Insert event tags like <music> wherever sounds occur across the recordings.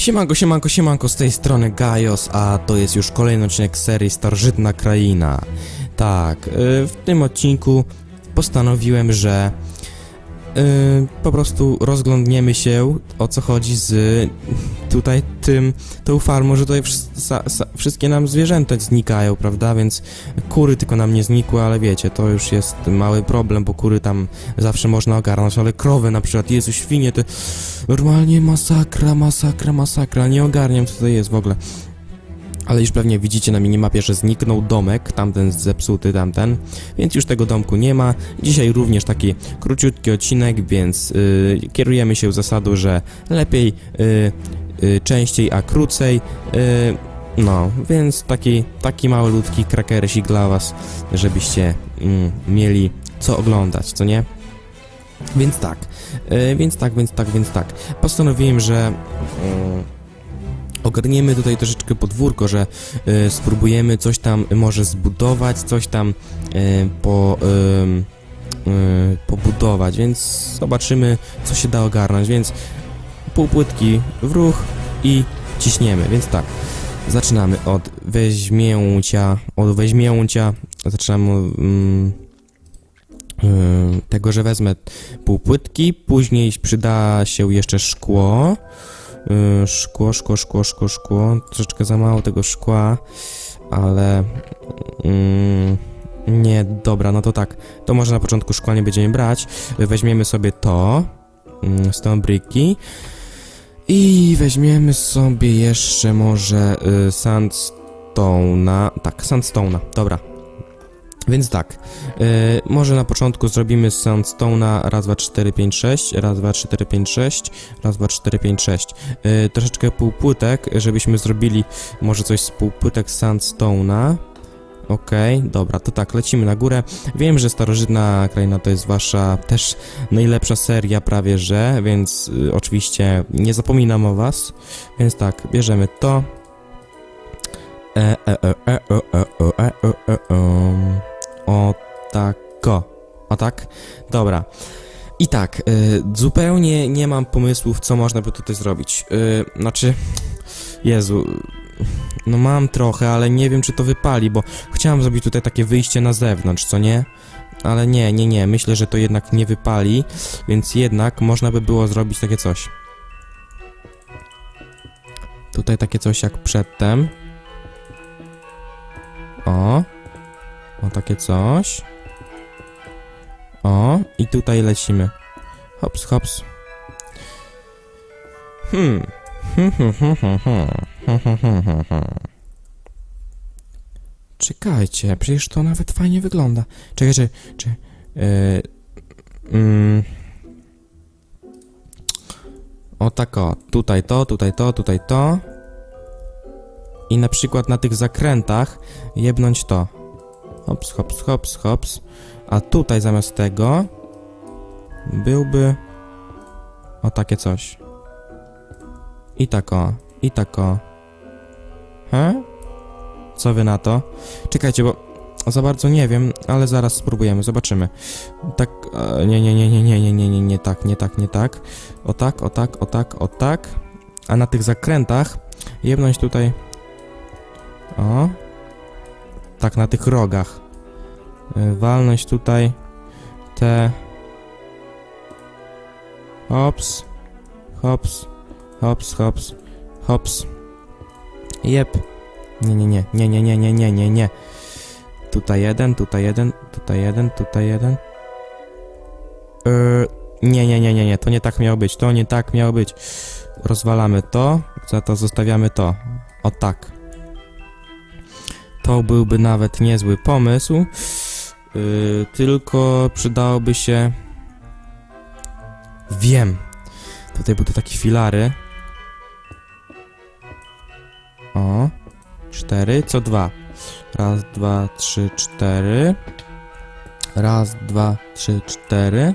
Siemanko, siemanko, siemanko, z tej strony Gajos, a to jest już kolejny odcinek serii Starożytna Kraina. Tak, y, w tym odcinku postanowiłem, że po prostu rozglądniemy się, o co chodzi z tutaj tym, tą farmą, że tutaj wszystkie nam zwierzęta znikają, prawda, więc kury tylko nam nie znikły, ale wiecie, to już jest mały problem, bo kury tam zawsze można ogarnąć, ale krowy na przykład, Jezu, świnie, to normalnie masakra, masakra, masakra, nie ogarniam co to jest w ogóle. Ale już pewnie widzicie na minimapie, że zniknął domek, tamten zepsuty, tamten, więc już tego domku nie ma. Dzisiaj również taki króciutki odcinek, więc y, kierujemy się zasadą, że lepiej y, y, częściej, a krócej. Y, no, więc taki, taki mały ludki krakersik dla was, żebyście mm, mieli co oglądać, co nie? Więc tak, y, więc tak, więc tak, więc tak. Postanowiłem, że mm, ogarniemy tutaj troszeczkę podwórko, że y, spróbujemy coś tam może zbudować, coś tam y, po, ym, y, pobudować, więc zobaczymy, co się da ogarnąć, więc pół płytki w ruch i ciśniemy, więc tak. Zaczynamy od weźmięcia, od weźmięcia, zaczynamy y, tego, że wezmę pół płytki, później przyda się jeszcze szkło, y, szkło, szkło, szkło, szkło, szkło, troszeczkę za mało tego szkła, ale mm, nie, dobra, no to tak, to może na początku szkła nie będziemy brać, weźmiemy sobie to, mm, stone bricki i weźmiemy sobie jeszcze może y, sandstone'a, tak, sandstone'a, dobra. Więc tak, y, może na początku zrobimy sandstone'a raz, dwa, cztery, pięć, sześć, raz, dwa, cztery, pięć, sześć, raz, dwa, cztery, pięć, sześć. Y, troszeczkę półpłytek, żebyśmy zrobili może coś z półpłytek sandstone'a. Okej, dobra, to tak, lecimy na górę. Wiem, że Starożytna Kraina to jest wasza też najlepsza seria prawie, że, więc y, oczywiście nie zapominam o was. Więc tak, bierzemy to. E, e, e, e, e, e, e, e, e, e. O tako. O tak? Dobra. I tak, y, zupełnie nie mam pomysłów, co można by tutaj zrobić. Y, znaczy, Jezu, no mam trochę, ale nie wiem, czy to wypali, bo chciałem zrobić tutaj takie wyjście na zewnątrz, co nie? Ale nie, nie, nie, myślę, że to jednak nie wypali, więc jednak można by było zrobić takie coś. Tutaj takie coś jak przedtem. O. O, takie coś. O, i tutaj lecimy. Hops, hops. Hmm. <laughs> Czekajcie, przecież to nawet fajnie wygląda. Czekaj, czy... czy yy, mm. O tak o, tutaj to, tutaj to, tutaj to. I na przykład na tych zakrętach jebnąć to. Hops, hops, hops, hops. A tutaj zamiast tego byłby o takie coś. I tak o, i tak o. He? Co wy na to? Czekajcie, bo za bardzo nie wiem, ale zaraz spróbujemy, zobaczymy. Tak, e, nie, nie, nie, nie, nie, nie, nie, nie, nie tak, nie tak, nie tak. O tak, o tak, o tak, o tak. A na tych zakrętach jebnąć tutaj. O. Tak, na tych rogach. Y, Walnąć tutaj te. Hops. Hops. Hops, hops. Hops. Jep. Nie, nie, nie, nie, nie, nie, nie, nie, nie, nie. Tutaj jeden, tutaj jeden, tutaj jeden, tutaj jeden. Yy, nie, nie, nie, nie, nie, to nie tak miało być, to nie tak miało być. Rozwalamy to, za to zostawiamy to. O tak. To byłby nawet niezły pomysł. Yy, tylko przydałoby się. Wiem. Tutaj były takie filary. O. Cztery, co dwa. Raz, dwa, trzy, cztery. Raz, dwa, trzy, cztery.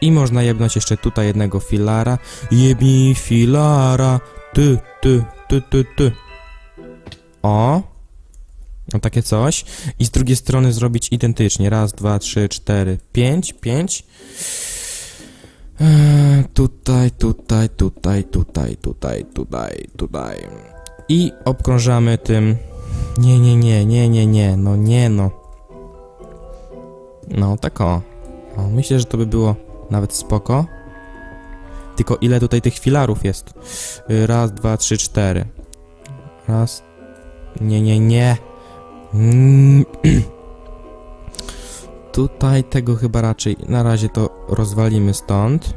I można jebnąć jeszcze tutaj jednego filara. Jebnij filara. Ty, ty, ty, ty, ty. O. No takie coś. I z drugiej strony zrobić identycznie. Raz, dwa, trzy, cztery, pięć, pięć. Eee, tutaj, tutaj, tutaj, tutaj, tutaj, tutaj, tutaj. I obkrążamy tym. Nie, nie, nie, nie, nie, nie, no nie, no. No, tak o. o. Myślę, że to by było nawet spoko. Tylko ile tutaj tych filarów jest? Raz, dwa, trzy, cztery. Raz. Nie, nie, nie. Mm. Tutaj tego chyba raczej na razie to rozwalimy stąd.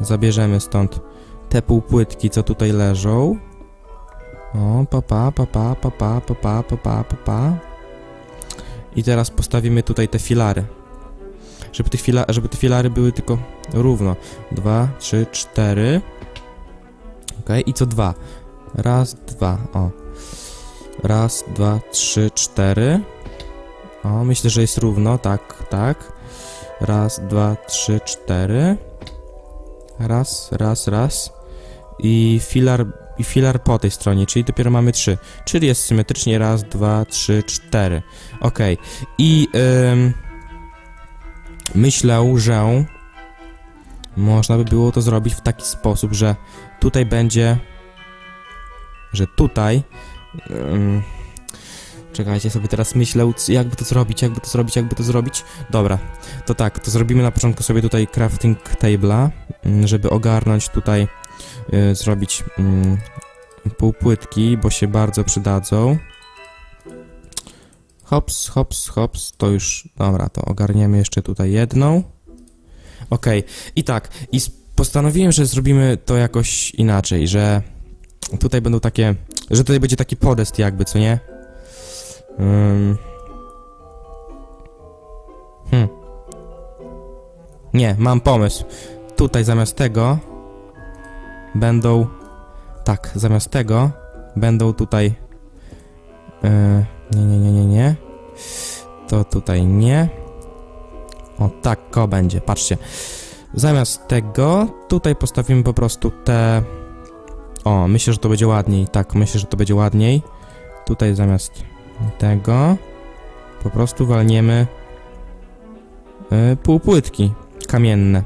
Zabierzemy stąd te półpłytki, co tutaj leżą. O, papa, papa, papa, papa, papa, papa. I teraz postawimy tutaj te filary. Żeby fila żeby te filary były tylko równo. Dwa, trzy, cztery. Ok, i co dwa. Raz, dwa, o. Raz, dwa, trzy, cztery. O, myślę, że jest równo, tak, tak. Raz, dwa, trzy, cztery. Raz, raz, raz. I filar, i filar po tej stronie, czyli dopiero mamy trzy. Czyli jest symetrycznie raz, dwa, trzy, cztery. Ok. I ym, myślę, że można by było to zrobić w taki sposób, że tutaj będzie, że tutaj Czekajcie, sobie teraz myślę, jakby to zrobić, jakby to zrobić, jakby to zrobić. Dobra, to tak, to zrobimy na początku sobie tutaj crafting table'a, mm, żeby ogarnąć tutaj, y, zrobić mm, półpłytki, bo się bardzo przydadzą. Hops, hops, hops, to już, dobra, to ogarniemy jeszcze tutaj jedną. Okej, i tak, i postanowiłem, że zrobimy to jakoś inaczej, że tutaj będą takie, że tutaj będzie taki podest jakby, co nie? Hmm. Nie, mam pomysł. Tutaj zamiast tego będą. Tak, zamiast tego będą tutaj. Yy, nie, nie, nie, nie, nie. To tutaj nie. O, tak, ko będzie. Patrzcie. Zamiast tego tutaj postawimy po prostu te. O, myślę, że to będzie ładniej. Tak, myślę, że to będzie ładniej. Tutaj zamiast tego po prostu walniemy y, półpłytki kamienne.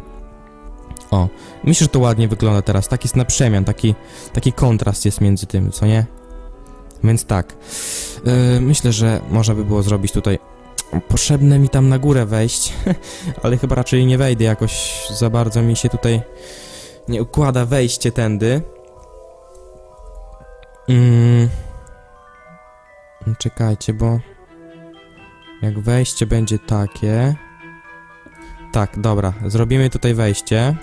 O, myślę, że to ładnie wygląda teraz. Taki jest na przemian, taki, taki kontrast jest między tym, co nie? Więc tak, y, myślę, że można by było zrobić tutaj. Potrzebne mi tam na górę wejść, <laughs> ale chyba raczej nie wejdę jakoś za bardzo mi się tutaj nie układa wejście tędy. Mm. Czekajcie, bo jak wejście będzie takie. Tak, dobra, zrobimy tutaj wejście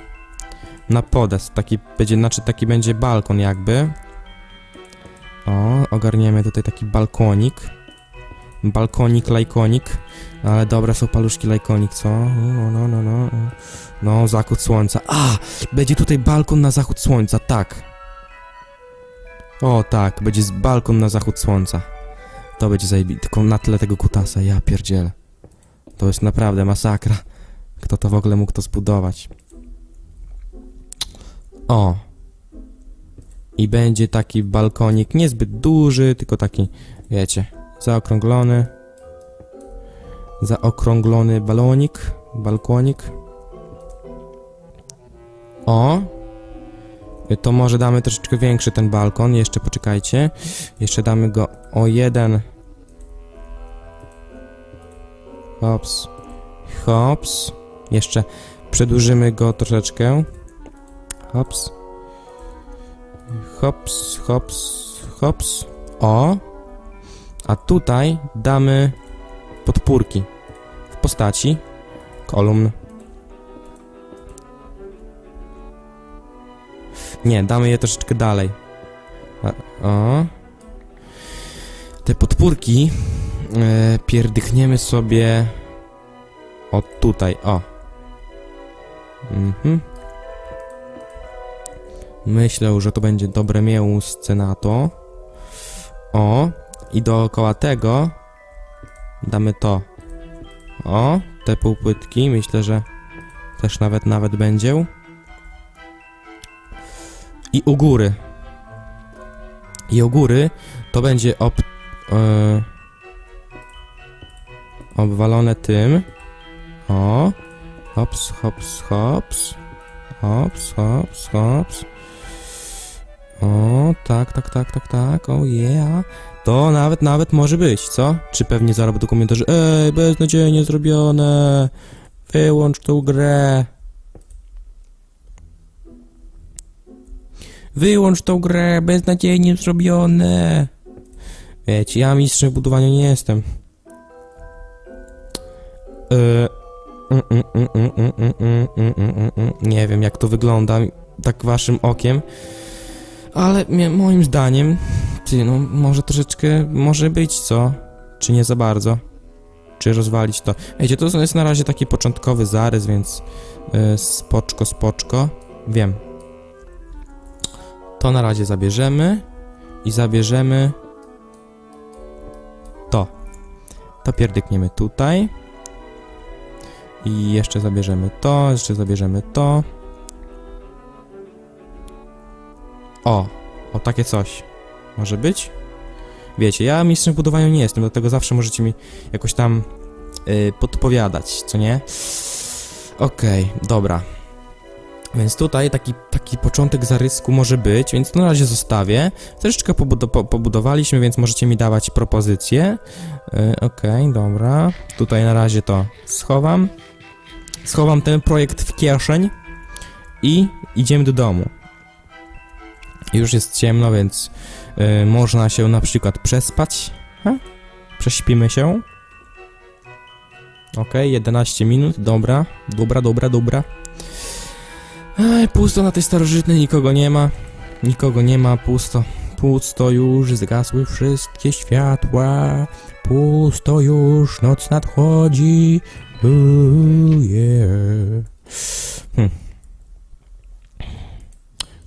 na podest. Taki będzie, znaczy taki będzie balkon jakby. O, ogarniemy tutaj taki balkonik. Balkonik, lajkonik. Ale dobre są paluszki lajkonik, co? No, no, no, no. No, zachód słońca. A! Będzie tutaj balkon na zachód słońca, tak. O, tak, będzie z- balkon na zachód słońca. To będzie zajebi... Tylko na tle tego kutasa, ja pierdzielę. To jest naprawdę masakra. Kto to w ogóle mógł to zbudować? O. I będzie taki balkonik, niezbyt duży, tylko taki, wiecie, zaokrąglony. Zaokrąglony balonik, balkonik. O. To może damy troszeczkę większy ten balkon, jeszcze poczekajcie. Jeszcze damy go o jeden. Hops. Hops. Jeszcze przedłużymy go troszeczkę. Hops. Hops, hops, hops. O. A tutaj damy podpórki w postaci kolumn. Nie, damy je troszeczkę dalej. O. Te podpórki e, pierdychniemy sobie od tutaj, o. Mhm. Myślę, że to będzie dobre miejsce na to. O. I dookoła tego damy to. O, te półpłytki, myślę, że też nawet, nawet będzie. I u góry. I u góry to będzie ob, e, obwalone tym. O. Hops, hops, hops. Hops, hops, hops. O, tak, tak, tak, tak, tak, o yeah. To nawet, nawet może być, co? Czy pewnie zaraz będą komentarze, ej, beznadziejnie zrobione, wyłącz tą grę. Wyłącz tą grę, beznadziejnie zrobione. Wiecie, ja mistrzem w budowaniu nie jestem. Nie wiem, jak to wygląda tak waszym okiem, ale moim zdaniem, ty, no, może troszeczkę, może być, co? Czy nie za bardzo? Czy rozwalić to? Wiecie, to jest na razie taki początkowy zarys, więc spoczko, spoczko. Wiem, to na razie zabierzemy i zabierzemy to. To pierdykniemy tutaj. I jeszcze zabierzemy to, jeszcze zabierzemy to. O, o takie coś. Może być? Wiecie, ja mistrzem w budowaniu nie jestem, dlatego zawsze możecie mi jakoś tam y, podpowiadać, co nie? Okej, dobra. Więc tutaj taki, taki początek zarysku może być, więc to na razie zostawię. Troszeczkę pobudo po pobudowaliśmy, więc możecie mi dawać propozycje. Yy, Okej, dobra. Tutaj na razie to schowam. Schowam ten projekt w kieszeń i idziemy do domu. Już jest ciemno, więc yy, można się na przykład przespać. Ha? Prześpimy się. Okej, 11 minut, dobra, dobra, dobra, dobra. Ej, pusto na tej starożytnej, nikogo nie ma. Nikogo nie ma, pusto. Pusto już, zgasły wszystkie światła. Pusto już, noc nadchodzi. Ooh, yeah. Hm.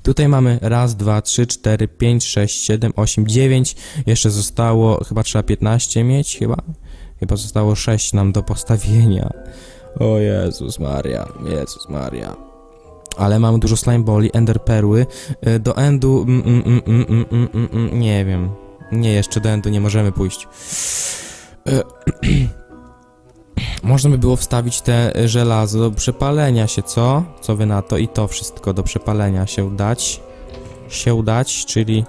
Tutaj mamy raz, dwa, trzy, cztery, pięć, sześć, siedem, osiem, dziewięć. Jeszcze zostało, chyba trzeba 15 mieć, chyba? Chyba zostało 6 nam do postawienia. O Jezus Maria, Jezus Maria ale mamy dużo slime boli, ender perły. Y, Do endu. Mm, mm, mm, nie wiem. Nie, jeszcze do endu nie możemy pójść. Y, <clears throat> Można by było wstawić te żelazo do przepalenia się, co? Co wy na to? I to wszystko do przepalenia się dać. Się dać, czyli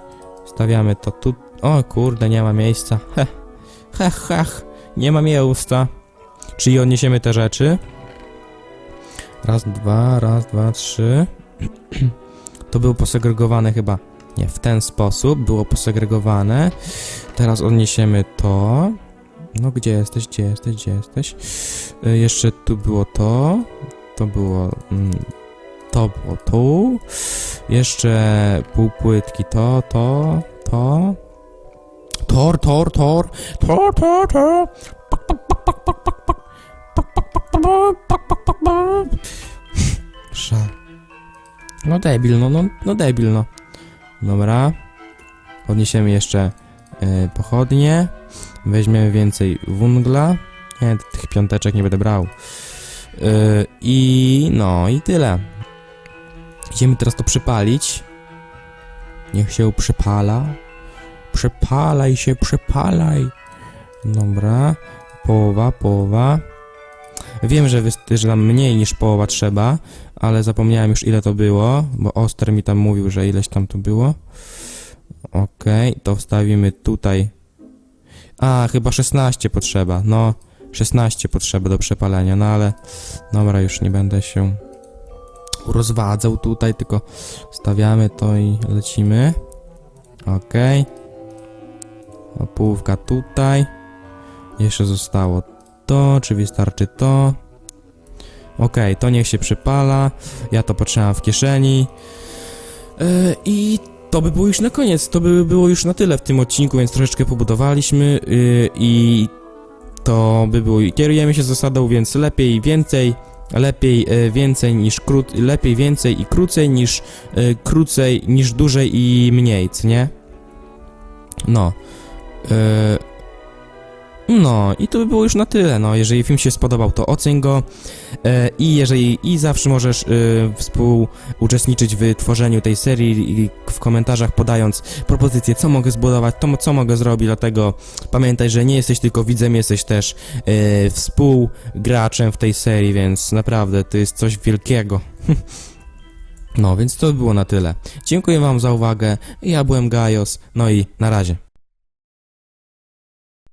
stawiamy to tu. O kurde, nie ma miejsca. Heh, heh, heh, nie ma miejsca. Czyli odniesiemy te rzeczy. Raz, dwa, raz, dwa, trzy. <clears throat> To było posegregowane chyba. Nie, w ten sposób było posegregowane. Teraz odniesiemy to. No, gdzie jesteś, gdzie jesteś, gdzie jesteś? Y, jeszcze tu było to. To było. Mm, to było tu. Jeszcze półpłytki to, to, to. Tor, tor, tor. Tor, tor, tor. Sza. No debil, no, no, no debil, no. Dobra. Podniesiemy jeszcze y, pochodnie. Weźmiemy więcej wungla. Nie, tych piąteczek nie będę brał. Y, I no, i tyle. Idziemy teraz to przypalić. Niech się przypala. Przepalaj się, przepalaj. Dobra. Połowa, połowa. Wiem, że, że tam mniej niż połowa trzeba, ale zapomniałem już ile to było, bo Oster mi tam mówił, że ileś tam to było. Okej, to wstawimy tutaj. A, chyba 16 potrzeba, no. 16 potrzeba do przepalenia, no ale dobra, już nie będę się rozwadzał tutaj, tylko stawiamy to i lecimy. Okej. Opówka tutaj. Jeszcze zostało to, czy wystarczy to? Okej, to niech się przypala. Ja to potrzebam w kieszeni. Yy, I to by było już na koniec. To by było już na tyle w tym odcinku, więc troszeczkę pobudowaliśmy yy, i to by było. Kierujemy się zasadą, więc lepiej więcej. Lepiej e, więcej niż krót, lepiej więcej i krócej niż e, krócej niż dłużej i mniej, nie? No. E, no i to by było już na tyle. No, jeżeli film się spodobał, to oceń go. E, I jeżeli i zawsze możesz e, współuczestniczyć w tworzeniu tej serii i w komentarzach podając propozycje, co mogę zbudować, to co mogę zrobić, dlatego pamiętaj, że nie jesteś tylko widzem, jesteś też e, współgraczem w tej serii, więc naprawdę to jest coś wielkiego. <laughs> No, więc to by było na tyle. Dziękuję wam za uwagę, ja byłem Gajos, no i na razie.